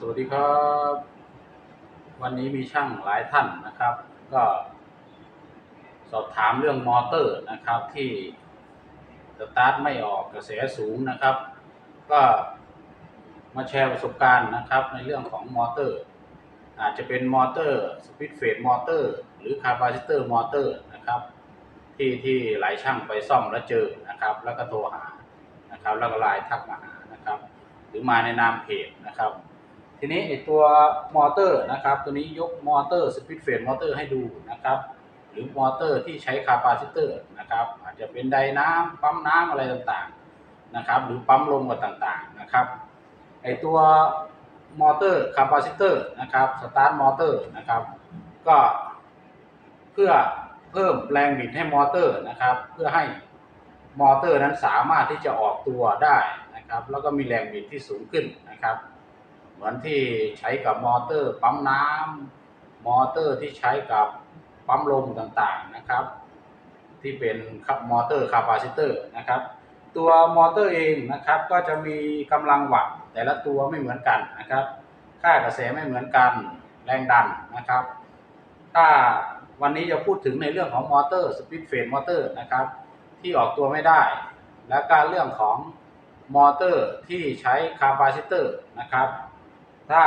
สวัสดีครับ วันนี้มีช่างหลายท่านนะครับ ก็สอบถามเรื่องมอเตอร์นะครับที่สตาร์ทไม่ออกกระแสสูงนะครับ ก็มาแชร์ประสบการณ์นะครับ ในเรื่องของมอเตอร์ อาจจะเป็นมอเตอร์สปีดเฟดมอเตอร์ หรือคาปาซิเตอร์มอเตอร์นะครับที่ที่หลายช่างไปซ่อมแล้วเจอนะครับ แล้วก็โทรหานะครับแล้วก็ไลน์ทักมาหานะครับ หรือมาในนามเพจนะครับ ทีนี้ไอตัวมอเตอร์นะครับ ตัวนี้ยกมอเตอร์สปีดเฟดมอเตอร์ให้ดูนะครับ หรือมอเตอร์ที่ใช้คาปาซิเตอร์นะครับ อาจจะเป็นไดน้ำปั๊มน้ำอะไรต่างๆนะครับ หรือปั๊มลมอะไรต่างๆนะครับไอตัวมอเตอร์คาปาซิเตอร์นะครับสตาร์ทมอเตอร์นะครับ ก็เพื่อเพิ่มแรงบิดให้มอเตอร์นะครับ เพื่อให้มอเตอร์นั้นสามารถที่จะออกตัวได้นะครับ แล้วก็มีแรงบิดที่สูงขึ้นนะครับ เหมือนที่ใช้กับมอเตอร์ปั๊มน้ำมอเตอร์ที่ใช้กับปั๊มลมต่างๆนะครับ ที่เป็นครับมอเตอร์คาปาซิเตอร์นะครับตัวมอเตอร์เองนะครับก็จะมีกำลังวัตต์แต่ละตัวไม่เหมือนกันนะครับ ค่ากระแสไม่เหมือนกันแรงดันนะครับ ถ้าวันนี้จะพูดถึงในเรื่องของมอเตอร์สปีดเฟดมอเตอร์นะครับ ที่ออกตัวไม่ได้ และการเรื่องของมอเตอร์ที่ใช้คาปาซิเตอร์นะครับ ถ้า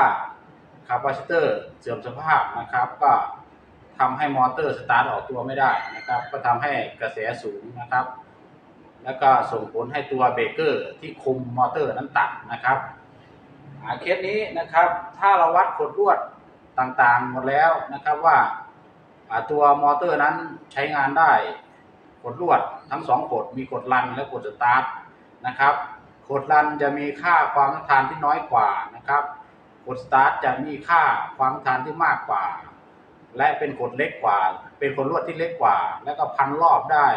คาปาซิเตอร์เสื่อมสภาพนะครับ ก็ทำให้มอเตอร์สตาร์ทออกตัวไม่ได้นะครับ ก็ทำให้กระแสสูงนะครับ แล้วก็ส่งผลให้ตัวเบรกเกอร์ที่คุมมอเตอร์นั้นตัดนะครับอาเคสนี้นะครับ ถ้าเราวัดขดลวดต่างๆหมดแล้วนะครับว่าตัวมอเตอร์นั้นใช้งานได้ขดลวดทั้งสองขดมีขดรันและขดสตาร์ทนะครับขดรันจะมีค่าความต้านทานที่น้อยกว่านะครับ ขดสตาร์ทจะมีค่าความทานที่มากกว่า และเป็นขดเล็กกว่า เป็นขดลวดที่เล็กกว่า แล้วก็พันรอบได้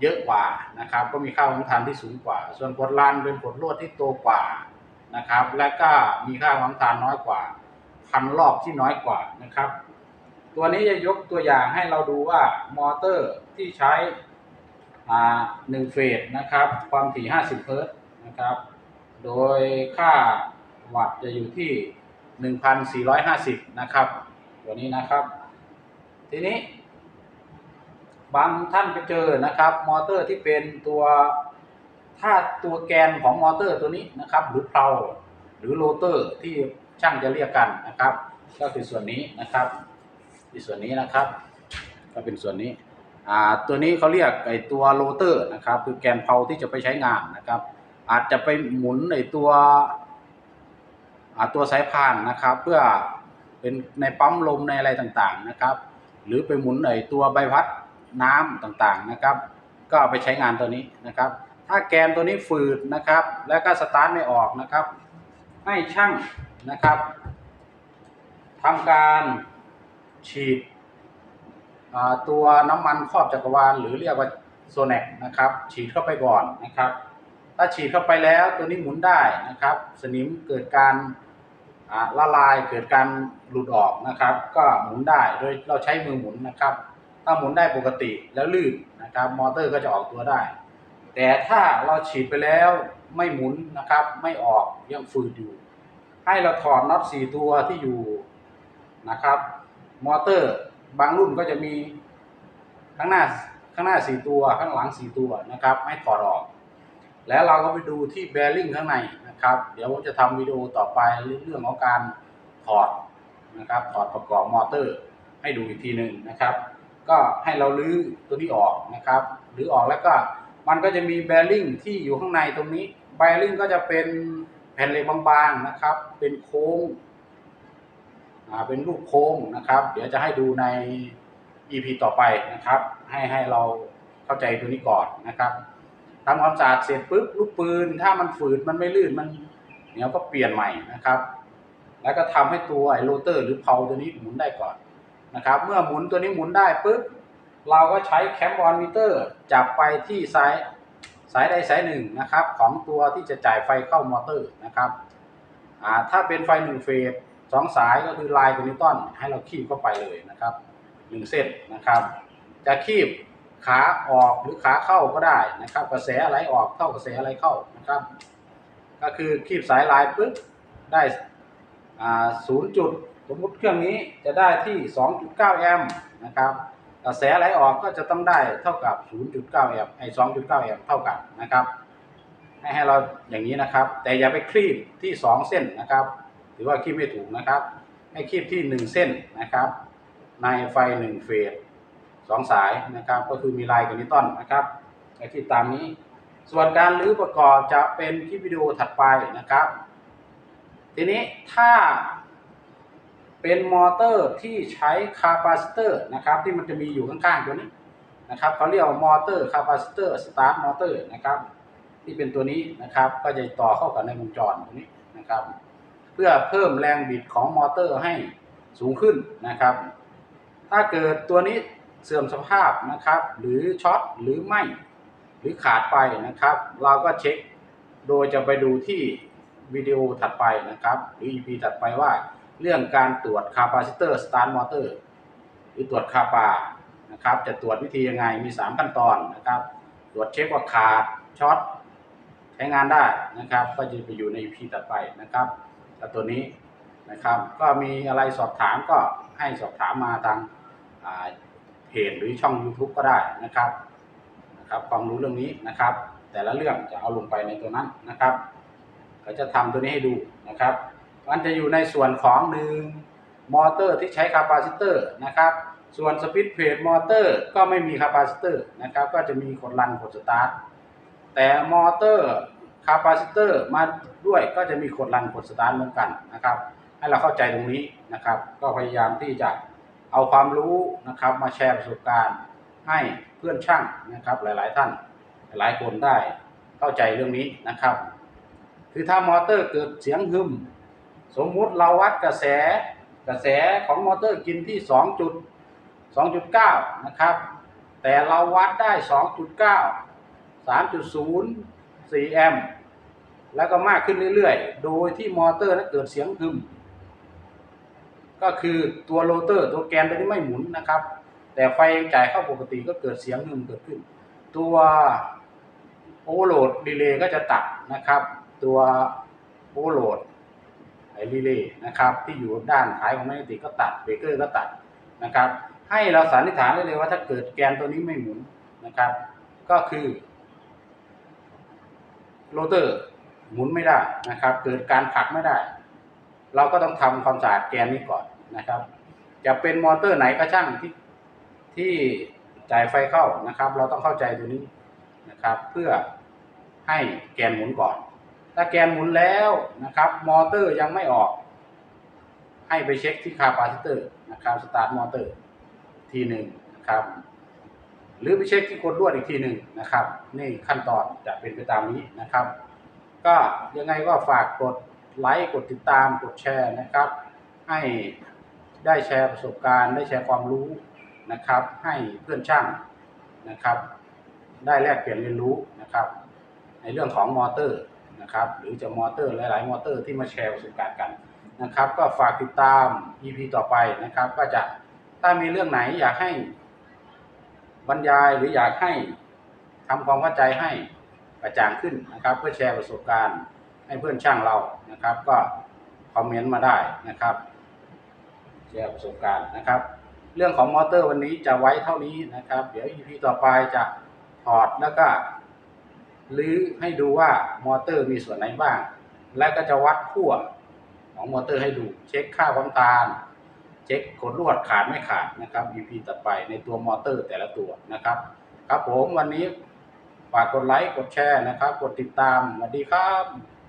เยอะกว่านะครับ ก็มีค่าความทานที่สูงกว่า ส่วนกดลานเป็นกดลวดที่โตกว่านะครับ และก็มีค่าความทานน้อยกว่า พันรอบที่น้อยกว่านะครับ ตัวนี้จะยกตัวอย่างให้เราดูว่ามอเตอร์ที่ใช้อ่าหนึ่งเฟสนะครับ ความถี่ 50 เฮิร์ตนะครับ โดยค่า วัตต์จะอยู่ที่ 1,450 นะครับ ตัวนี้นะครับ ทีนี้ บางท่านไปเจอนะครับ มอเตอร์ที่เป็นตัวถ้าตัวแกนของมอเตอร์ตัวนี้นะครับ หรือเพลาหรือโรเตอร์ที่ช่างจะเรียกกันนะครับ ก็คือส่วนนี้นะครับที่ส่วนนี้นะครับ ก็เป็นส่วนนี้อ่าตัวนี้เขาเรียกไอตัวโรเตอร์นะครับ คือแกนเพลาที่จะไปใช้งานนะครับ อาจจะไปหมุนไอตัว ตัวสายพานนะครับ เพื่อเป็นในปั๊มลมในอะไรต่างๆนะครับ หรือไปหมุนไอตัวใบพัดน้ำต่างๆนะครับ ก็ไปใช้งานตัวนี้นะครับ ถ้าแกนตัวนี้ฝืดนะครับ แล้วก็สตาร์ทไม่ออกนะครับ ให้ช่างนะครับทำการฉีดตัวน้ำมันครอบจักรวาลหรือเรียกว่าโซแนกนะครับ ฉีดเข้าไปก่อนนะครับ ถ้าฉีดเข้าไปแล้วตัวนี้หมุนได้นะครับ สนิมเกิดการละลายเกิดการหลุดออกนะครับ ก็หมุนได้โดยเราใช้มือหมุนนะครับ ถ้าหมุนได้ปกติแล้วลื่นนะครับ มอเตอร์ก็จะออกตัวได้ แต่ถ้าเราฉีดไปแล้วไม่หมุนนะครับ ไม่ออกยังฝืดอยู่ ให้เราถอดน็อตสี่ตัวที่อยู่นะครับ มอเตอร์บางรุ่นก็จะมีข้างหน้าข้างหน้าสี่ตัวข้างหลังสี่ตัวนะครับ ให้ถอดออก แล้วเราก็ไปดูที่แบริ่งข้างในนะครับ เดี๋ยวผมจะทำวิดีโอต่อไปเรื่องของการถอดนะครับถอดประกอบมอเตอร์ ให้ดูอีกทีหนึ่งนะครับ ก็ให้เราลื้อตัวนี้ออกนะครับลื้อออกแล้วก็มันก็จะมีแบริ่งที่อยู่ข้างในตรงนี้แบริ่งก็จะเป็นแผ่นเหล็กบางๆนะครับ เป็นโค้งเป็นรูปโค้งนะครับ เดี๋ยวจะให้ดูใน EP ต่อไปนะครับ ให้ให้เราเข้าใจตัวนี้ก่อนนะครับ ทำความสะอาดเสร็จปุ๊บลูกปืน ถ้ามันฝืดมันไม่ลื่นมันเหนียวก็เปลี่ยนใหม่นะครับ แล้วก็ทำให้ตัวไอ้โรเตอร์หรือเพาตัวนี้หมุนได้ก่อนนะครับ เมื่อหมุนตัวนี้หมุนได้ปุ๊บเราก็ใช้แคมบอนมิเตอร์จับไปที่สายสายใดสายหนึ่งนะครับ ของตัวที่จะจ่ายไฟเข้ามอเตอร์นะครับอ่าถ้าเป็นไฟหนึ่งเฟสสองสายก็คือลายตัวนิวตันให้เราคีบเข้าไปเลยนะครับหนึ่งเส้นนะครับ จะคีบ ขาออกหรือขาเข้าก็ได้นะครับ กระแสอะไรออกเท่ากระแสอะไรเข้านะครับ ก็คือคีบสายลายปุ๊บได้อ่า0จุดสมมติเครื่องนี้จะได้ที่ 2.9 แอมป์นะครับกระแสไหลออกก็จะต้องได้เท่ากับ 0.9 แอมป์ไอ้ 2.9 แอมป์เท่ากันนะครับ ให้ให้เราอย่างนี้นะครับ แต่อย่าไปคลีบที่ 2 เส้นนะครับถือว่าคลีบไม่ถูกนะครับ ให้คลีบที่ 1 เส้นนะครับ ในไฟ 1 เฟส 2สายนะครับก็คือมีลายกับนิตันนะครับให้คลีบตามนี้ ส่วนการรื้อประกอบจะเป็นคลิปวิดีโอถัดไปนะครับ ทีนี้ถ้าเป็นมอเตอร์ที่ใช้คาปาซิเตอร์นะครับที่มันจะมีอยู่ข้างๆตัวนี้นะครับเขาเรียกว่ามอเตอร์คาปาซิเตอร์สตาร์ทมอเตอร์นะครับที่เป็นตัวนี้นะครับก็จะต่อเข้ากับในวงจรตัวนี้นะครับ เพื่อเพิ่มแรงบิดของมอเตอร์ให้สูงขึ้นนะครับ ถ้าเกิดตัวนี้ เสื่อมสภาพนะครับ หรือช็อตหรือไหมหรือขาดไปนะครับ เราก็เช็คโดยจะไปดูที่วิดีโอถัดไปนะครับ หรือ EP ถัดไปว่าเรื่องการตรวจคาปาซิเตอร์สตาร์ทมอเตอร์หรือตรวจคาปานะครับ จะตรวจวิธียังไงมี 3 ขั้นตอนนะครับ ตรวจเช็คว่าขาดช็อตใช้งานได้นะครับ ก็จะไปอยู่ใน EP ถัดไปนะครับแล้วตัวนี้นะครับ ก็มีอะไรสอบถามก็ให้สอบถามมาทางอ่า เพจหรือช่อง YouTube ก็ได้นะครับนะครับความรู้เรื่องนี้นะครับ แต่ละเรื่องจะเอาลงไปในตัวนั้นนะครับก็จะทำตัวนี้ให้ดูนะครับ มันจะอยู่ในส่วนของหนึ่งมอเตอร์ที่ใช้คาปาซิเตอร์นะครับส่วนสปิดเพจมอเตอร์ก็ไม่มีคาปาซิเตอร์นะครับก็จะมีกดรันกดสตาร์ทแต่มอเตอร์คาปาซิเตอร์มาด้วยก็จะมีกดรันกดสตาร์ทเหมือนกันนะครับ ให้เราเข้าใจตรงนี้นะครับ ก็พยายามที่จะ เอาความรู้นะครับมาแชร์ประสบการณ์ให้เพื่อนช่างนะครับหลาย ๆ ท่านหลายคนได้เข้าใจเรื่องนี้นะครับ คือถ้ามอเตอร์เกิดเสียงหึมสมมุติเราวัดกระแสกระแสของมอเตอร์กินที่ 2.2.9 นะครับ แต่เราวัดได้ 2.9 3.0 4แอมป์แล้วก็มากขึ้นเรื่อย ๆ โดยที่มอเตอร์นั้นเกิดเสียงหึม ก็คือตัวโรเตอร์ตัวแกนตัวนี้ไม่หมุนนะครับ แต่ไฟจ่ายเข้าปกติก็เกิดเสียงหึมเกิดขึ้น ตัวโอเวอร์โหลดดีเลย์ก็จะตัดนะครับ ตัวโอเวอร์โหลดไอ้รีเลย์นะครับที่อยู่ด้านท้ายของแมกเนติกก็ตัดเบรกเกอร์ก็ตัดนะครับ ให้เราสันนิษฐานได้เลยว่าถ้าเกิดแกนตัวนี้ไม่หมุนนะครับ ก็คือโรเตอร์หมุนไม่ได้นะครับ เกิดการผลักไม่ได้ เราก็ต้องทำความสะอาดแกนนี้ก่อน นะครับ จะเป็นมอเตอร์ไหนก็ช่างที่ที่จ่ายไฟเข้านะครับ เราต้องเข้าใจตัวนี้นะครับ เพื่อให้แกนหมุนก่อน ถ้าแกนหมุนแล้วนะครับ มอเตอร์ยังไม่ออก ให้ไปเช็คที่คาปาซิเตอร์นะครับสตาร์ทมอเตอร์ทีหนึ่งนะครับหรือไปเช็คที่กดลวดอีกทีหนึ่งนะครับ นี่ขั้นตอนจะเป็นไปตามนี้นะครับ ก็ยังไงก็ฝากกดไลค์กดติดตามกดแชร์นะครับ ให้ ได้แชร์ประสบการณ์ ได้แชร์ความรู้นะครับ ให้เพื่อนช่างนะครับ ได้แลกเปลี่ยนเรียนรู้นะครับ ในเรื่องของมอเตอร์นะครับ หรือจะมอเตอร์หลาย ๆ มอเตอร์ที่มาแชร์ประสบการณ์กันนะครับ ก็ฝากติดตาม EP ต่อไปนะครับ ก็จะถ้ามีเรื่องไหนอยากให้บรรยายหรืออยากให้ทำความเข้าใจให้กระจ่างขึ้นนะครับ เพื่อแชร์ประสบการณ์ให้เพื่อนช่างเรานะครับ ก็คอมเมนต์มาได้นะครับ แชร์ประสบการณ์นะครับ เรื่องของมอเตอร์วันนี้จะไว้เท่านี้นะครับ เดี๋ยว EP ต่อไปจะถอดแล้วก็รื้อให้ดูว่ามอเตอร์มีส่วนไหนบ้าง และก็จะวัดขั้วของมอเตอร์ให้ดู เช็คค่าความตาลเช็คกดลวดขาดไม่ขาดนะครับ EP ต่อไปในตัวมอเตอร์แต่ละตัวนะครับ ครับผมวันนี้ฝากกดไลค์กดแชร์นะครับ กดติดตามสวัสดีครับ